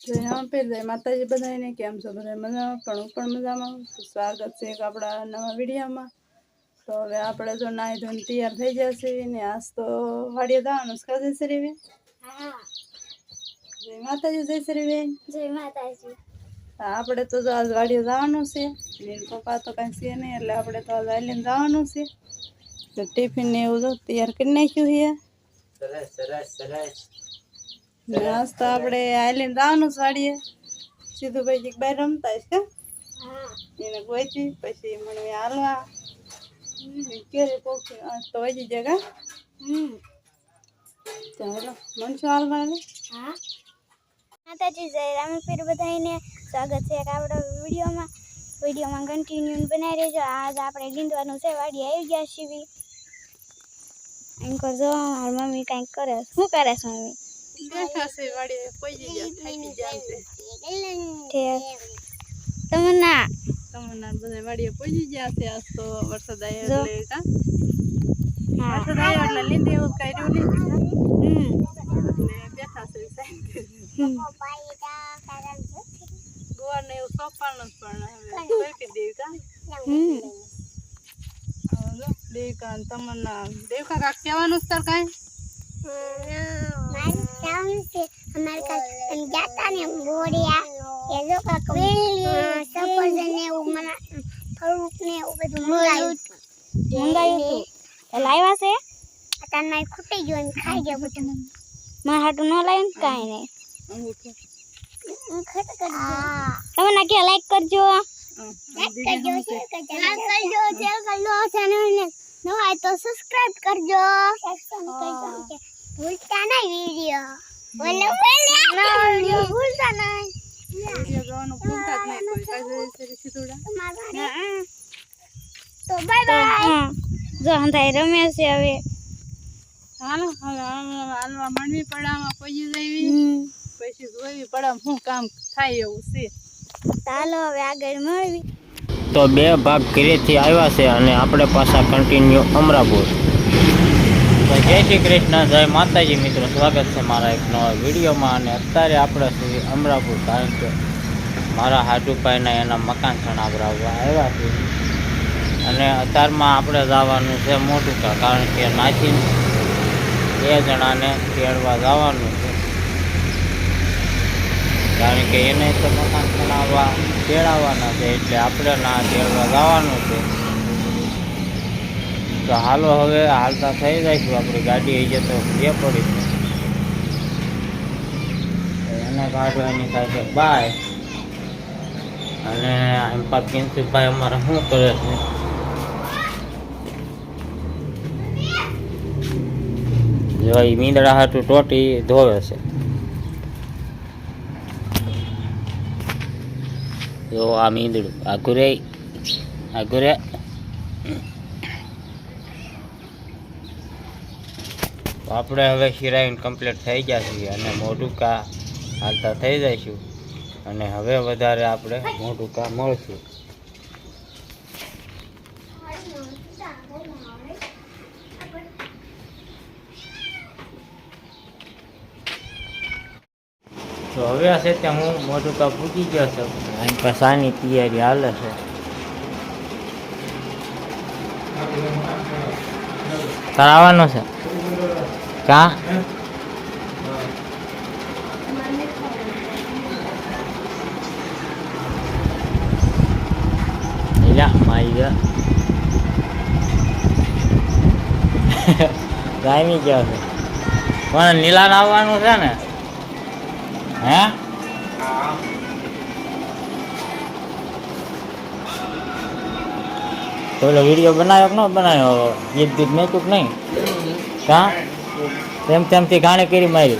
જય રામ પીર જય માતાજી બધાને કેમ છો બધા મજામાં પણ હું પણ મજામાં સ્વાગત છે એક આપણા નવા વિડીયોમાં તો હવે આપણે જો નાહી ધોઈને તૈયાર થઈ જશે ને આજ તો વાડીએ જવાનું છે કાજે શ્રીબેન જય માતાજી જય શ્રીબેન જય માતાજી. આપણે તો જો આજ વાડીએ જવાનું છે. ને પપ્પા તો કાંઈ છે નહીં એટલે આપણે તો આજ આવીને જવાનું છે. તો ટિફિન ને એવું જો તૈયાર કરી નાખ્યું છે. સરસ સરસ સરસ. આજ તો આપણે જવાનું છે વાડીએ સીધું ભાઈ બહાર રમતા છે હા. એને ગોચી પછી મને હાલવા. કેરે કોક આ તો વજી જગા હમ. ચાલો મનસો હાલવા હા. માતાજી જય રામપીર બધાને સ્વાગત છે આપણા વિડીયોમાં. વિડીયોમાં કન્ટિન્યુ બનાવી રહેજો. આજ આપણે લીંદવાનું છે વાડી આવી ગયા છીએ. એમ કરજો મારી મમ્મી કંઈક કરે. શું કરે છે મમ્મી? બેઠા છે વાડીએ પહોંચી ગયા થાકી ગયા છે ઠીક તમે ના તમન્ના બધા વાડીએ પહોંચી ગયા છે આજ તો વરસાદ આવ્યો એટલે કા વરસાદ આવ્યો એટલે લીંદે એવું કર્યું નહીં હમ એટલે બેઠા છે સાઈડ ને એવું સોંપવાનું જ પણ હવે સોંપી દેવી કા હમ હવે જો દેવિકા ને તમન્ના દેવિકા કાક કહેવાનું છે તાર કાંઈ મંગાવ્યું હતું. લાવ્યા છે? ખૂટી ગયું ને ખાઈ ગયા બધું. મારા હાટું ન લાવ્યું ને કાંઈ નહીં. તમે ના કે લાઈક કરજો. કરજો શેર કરજો. ચેનલને સબસ્ક્રાઇબ કરજો. ભૂલતા નહીં વિડિયો. બોલો બોલે ભૂલતા નહીં. વિડિયો જોવાનું ભૂલતા જ નહીં કોઈ. કાજે સીધુડા તો બાય બાય. જો હંધાઈ રમે છે હવે. હાલો હાલવા માંડવી પડામાં પહોંચી જઈવી પછી જોઈવી પડામાં શું કામ થાય એવું છે. ચાલો હવે આગળ મળવી. તો બે ભાગ ઘરેથી આવ્યા છે અને આપણે પાછા કન્ટિન્યુ અમરાપુર. તો જય શ્રી કૃષ્ણ, જય માતાજી મિત્રો. સ્વાગત છે મારા એક નવા વિડીયોમાં અને અત્યારે આપણે સુધી અમરાપુર, કારણ કે મારા હાજુભાઈના એના મકાન છણાવરાવવા આવ્યા છે અને અત્યારમાં આપણે જવાનું છે મોટુકા, કારણ કે નાચી બે જણાને તેડવા જવાનું છે. કારણ કે એને તો મકાન બનાવવા તેડાવવાના છે, એટલે આપણે ના તેડવા જવાનું છે. તો હાલો હવે હાલતા થઈ જઈશું, આપણી ગાડી આવી તો બે પડી એને કાઢવાની થાય છે બાય અને એમ પા કિંશુભાઈ અમારે શું કરે છે? જો એ મીંદડા હાટું ટોટી ધોવે છે. જો આ મીંદડું, આ ઘુરે આ ઘુરે આપણે હવે શિરાઈન કમ્પ્લીટ થઈ ગયા છીએ અને મોટું કા હાલતા થઈ જઈશું. અને હવે વધારે આપણે મોટું કા મળશું. તો હવે હશે ત્યાં હું મોટું કા પૂકી ગયો છું. અહીં પસાની તૈયારી હાલે છે. તારે છે? કા યા મારી ગયા છે પણ નીલાન આવવાનું છે ને હે તો વીડિયો બનાવ્યો કે ન બનાવ્યો ગીત ગીત મેં કુક નહીં કા તેમ તેમથી ઘાણે કરી મારી.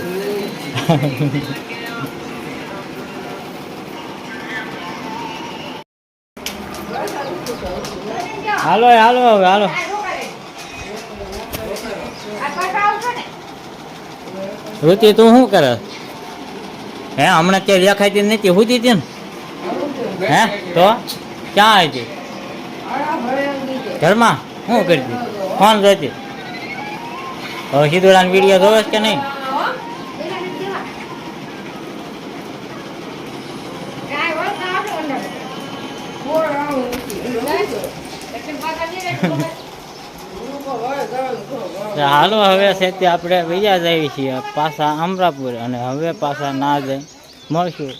હાલો હાલો હવે, હાલો. રુચિ, તું શું કરે? હે, હમણાં ત્યાં દેખાતી નથી હુતી હતી ને? હે, તો? ક્યાં હતી? ઘરમાં? શું કરતી? ફોન જોતી હવે સીધુડાન વીડિયો જોવે કે નહીં? હાલો હવે સેતી આપણે વૈયા જઈએ છીએ પાછા અમરાપુર અને હવે પાછા ના જઈ. મળશું.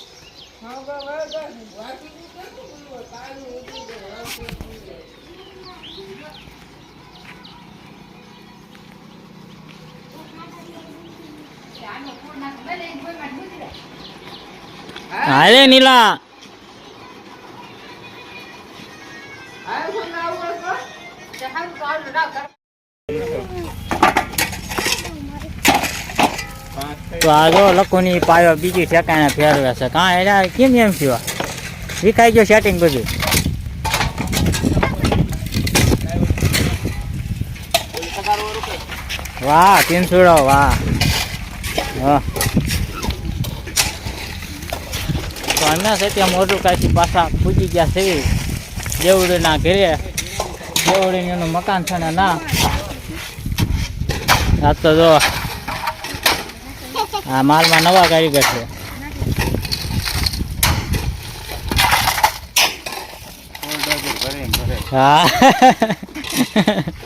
હાલે નીલા તો આ જો લખોની પાયો બીજી ઠેકાણે ફેરવે છે કાં એના કેમ એમ થયો વિખાઈ ગયો સેટિંગ બધું વાહ તીનસુડો વાહ વાહ તો અમે છે ત્યાં મોટું કાંઈથી પાછા પૂજી ગયા છે. દેવડીના ઘરે. દેવડીનું એનું મકાન છે ને ના. આ તો જો આ માલમાં નવા કારીગર છે. હા.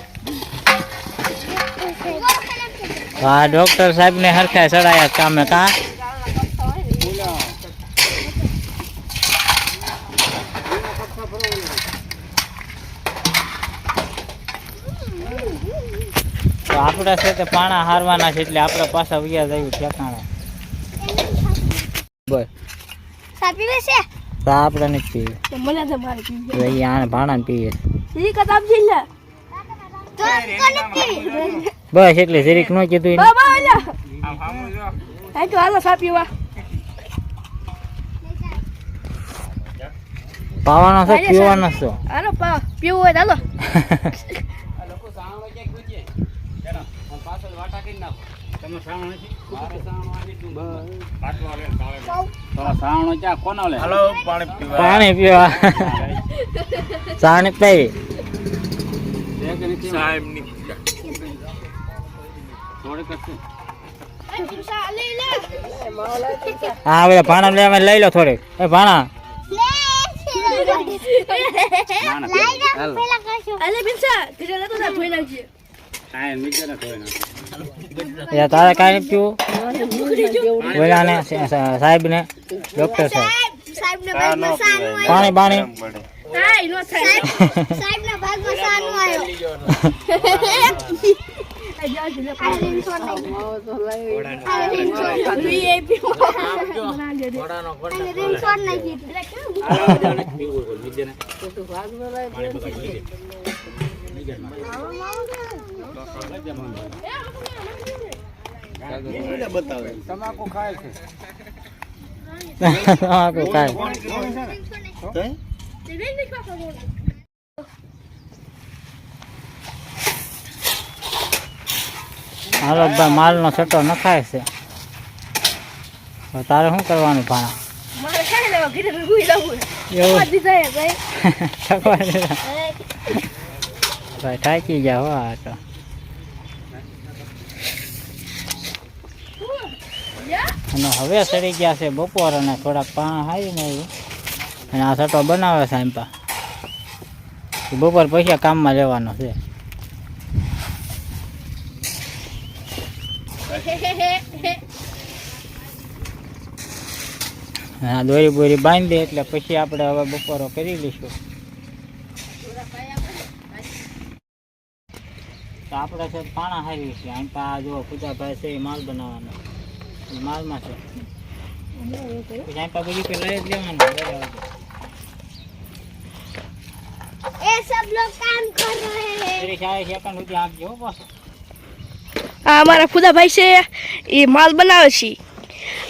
હા ડોક્ટર સાહેબ ને હરખાય ચડાયા કામે કા? તો આપણા છે તે પાણા હારવાના છે એટલે આપણે પાછા વૈયા જયું ઠેકાણે. બસ તો આપણે નથી પીવી ભાણા પીએ. બસ એટલે જરીક ન કીધું તો હાલો સા પીવા. પાવાનો છે પીવાનો છે? હાલો પા પીવું હોય તો હાલો. પાણી પીવા. સાણી પી હા હવે ભાણા લેવા લઈ લો થોડીક. એ ભાણા. પેલા કરશું અલે બિનસા તીજે લેતો જા ધોઈ નાખજે એ તારે કાંઈ નથી પીવું ઓલાને સાહેબ ને ડોક્ટર સાહેબ સાહેબ ના ભાગમાં સાનું આવ્યું પાણી પાણી. હા ઈ નો થાય. સાહેબ ના ભાગમાં સાનું આવ્યું આ ખાય છે. તમાકુ ખાય હાલો ભાઈ માલનો છટો નખાય છે. તારે શું કરવાનું ભાણા? ભાઈ. થાકી ગયા હો આ તો. અને હવે સડી ગયા છે બપોર અને થોડાક પાણા હારી ને અને આ સટો બનાવે છે એમ પા. બપોર પૈસા કામમાં લેવાનો છે. હા દોરી બોરી બાંધી દે એટલે પછી આપણે હવે બપોરો કરી લઈશું. તો આપણે છે પાણા હારી છે અહીં પા આ જો પૂજાભાઈ છે એ માલ બનાવવાનો. એ માલમાં છે. પછી અહીં પા બધું કે લઈ જ લેવાનું અમારા ખુદાભાઈ છે એ માલ બનાવે છે.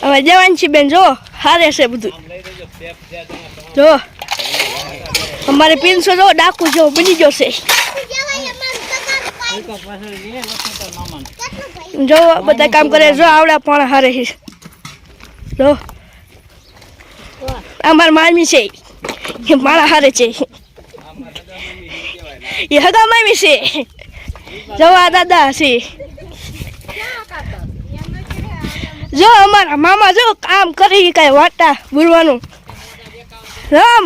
હવે દેવાંશી બેન, જો, હારે છે બધું. જો, અમારે પિન્સો, જો, ડાકુ જો, બની ગયો છે. જો બધા કામ કરે, જો, આવડા પણ હારે છે. જો અમાર મામી છે. એ મારા હારે છે. એ હગા મામી છે. જો, આ દાદા છે. જો અમારા મામા જો કામ કરી કઈ વાટા બોલવાનું રામ.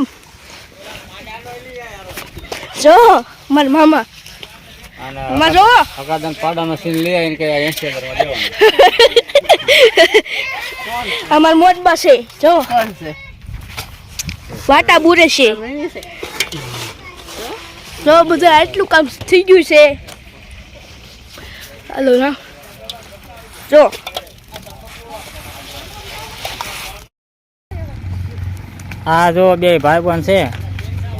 જો મારા મામા. અને મામા જો. અગાદન પાડાનો સીન લઈ આવીને કે એસી કરવા દેવાનું. અમાર મોટબા છે. જો. વાટા બુરે છે. જો બધા આટલું કામ થઈ ગયું છે. હાલો ના જો. આ જો બે ભાઈ પણ છે.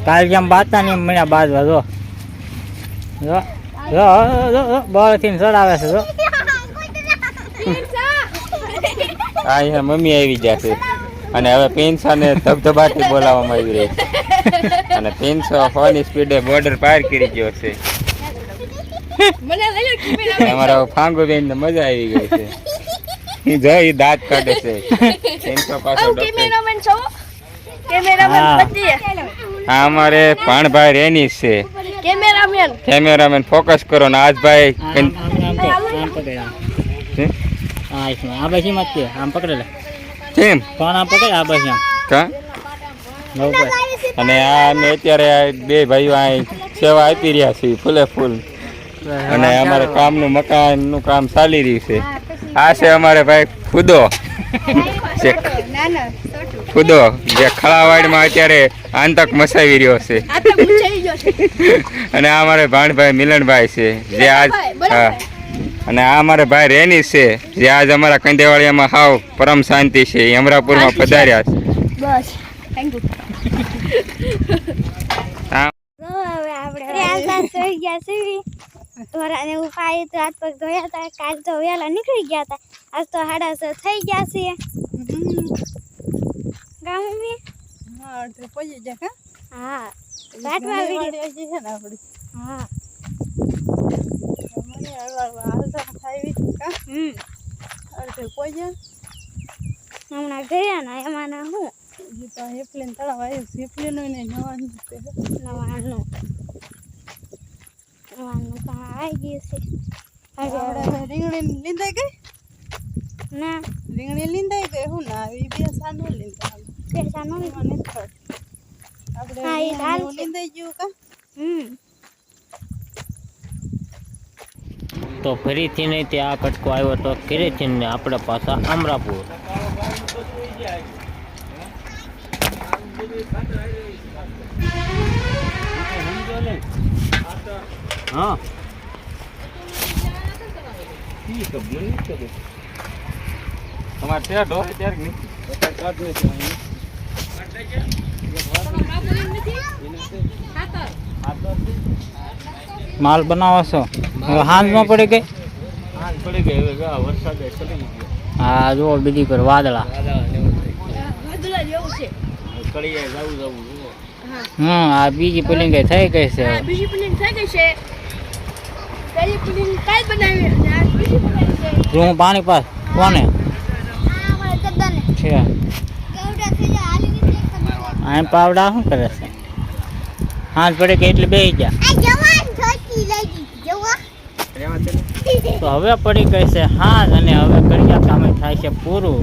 કાલ જેમ બાતા ને મળ્યા બાજવા જો. જો જો જો ચડાવે છે જો. અહીંયા મમ્મી આવી જશે અને હવે પેન્સાને ધબધબાટી બોલાવવામાં આવી રહી છે. અને પેન્સો ફોની સ્પીડે બોર્ડર પાર કરી ગયો છે. અમારા ફાંગો બેન મજા આવી ગઈ છે. જો ઈ દાંત કાઢે છે. પેન્સો પાછો ડોક્ટર હા. અમારે ભાણભાઈ રેની છે. કેમેરામેન કેમેરામેન ફોકસ કરો ને આજભાઈ આમ કન- આમ આમ તો આમ પકડ આમ. હે? હા આમ આ બાજુ મત કે આમ પકડે લે. કેમ? ફોન આમ પકડ આ બાજુ આમ કા અને આ અમે અત્યારે આ બે ભાઈઓ અહીં સેવા આપી રહ્યા છીએ ફૂલે ફૂલ. અને અમારે કામનું મકાનનું કામ ચાલી રહ્યું છે. આ છે અમારે ભાઈ ખુદો. ખુદો જે ખળાવાડમાં અત્યારે આંતક મસાવી રહ્યો છે. અને આ અમારે ભાણભાઈ મિલનભાઈ છે. જે આજ હા. અને આ અમારે ભાઈ રેની છે જે આજ અમારા કંદેવાળિયામાં હાવ પરમ શાંતિ છે. એ અમરાપુરમાં પધાર્યા છે. બસ. થેન્ક યુ હા. હવે આપણે આલતા થઈ ગયા સીવી ધોરાને ઉપાય તો હાથ પગ ધોયા હતા. કાલ તો વહેલા નીકળી ગયા હતા. આજ તો હાડા થઈ ગયા છે ગામ મમ્મી હા અડધે પહોંચી જાય કા હા કાટવા ઘણી વીડિયો. છે ને આપણી હા. મને હળવા હાલતા થાવી કા હમ. અડધે પહોંચ્યા હમણાં ગયા ને એમાં ના હું? હજી તો હેપલીન તળાવ આવ્યું હેપલીનું ને નવાનું છે. નવાનું નવાનું તો આવી ગયું છે. રીંગણી લીંદાઈ ગઈ? ના. રીંગણી લીંદાઈ ગઈ હું ના આવી બે સાનું લીંદા પૈસા નો એમાં નથી ખડ. આપણે હા, એ હાલ રીંગણીનું છે. લીંદાઈ ગયું કા હમ તો ફરીથી નહીં તે આ કટકો આવ્યો તો ફરીથી ને આપણે પાછા અમરાપુર હા તમારે ત્યાં ઢોરે ત્યારે નહીં માલ બનાવો છો હવે હાંજમાં પડી ગઈ પડી ગઈ હવે જો વરસાદ ચડી ગયો હા જુઓ બીજી પર વાદળા વાદળા જેવું છે ચડી જાય જવું જવું જુઓ હમ આ બીજી પુલિંગ થઈ ગઈ છે આ બીજી પ્લેન થઈ ગઈ છે પહેલી પ્લેન કાલ બનાવી અને આ બીજી પ્લેન છે જો હું પાણી પાસ કોને આ અમારા ગદ્દાને છે આમ પાવડા શું કરે છે? હાથ પડે કે એટલે બે ગયા આ તો હવે પડી ગઈ છે હાથ અને હવે કડિયા કામે થાય છે પૂરું.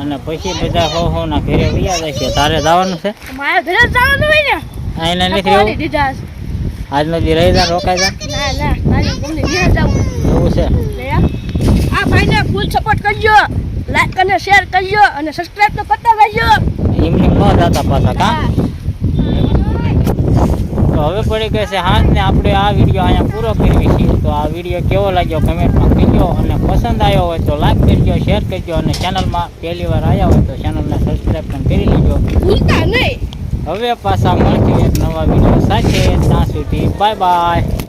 અને પછી બધા હો હો ના ઘરે વૈયા જાય છે. તારે જવાનું છે? મારા ઘરે જવાનું હોય ને? આઈને નથી રહેવું આજનો દી રહી જા રોકાઈ જા. ના ના મારી મમ્મી ઘરે જવું એવું છે. આ. આ ભાઈને ફૂલ સપોર્ટ કરજો. લાઈક અને શેર કરજો અને સબસ્ક્રાઇબ તો કરતા રહેજો. એમની ન જતા પાછા કા? તો હવે પડી કે છે હાથ ને આપણે આ વીડિયો અહીંયા પૂરો કરવી છીએ તો આ વીડિયો કેવો લાગ્યો કમેન્ટમાં કહેજો અને પસંદ આવ્યો હોય તો લાઈક કરજો શેર કરજો અને ચેનલમાં પહેલી વાર આવ્યા હોય તો ચેનલને સબસ્ક્રાઈબ પણ કરી લેજો. ભૂલતા નહીં. હવે પાછા મળશે એક નવા વીડિયો સાથે. ત્યાં સુધી બાય બાય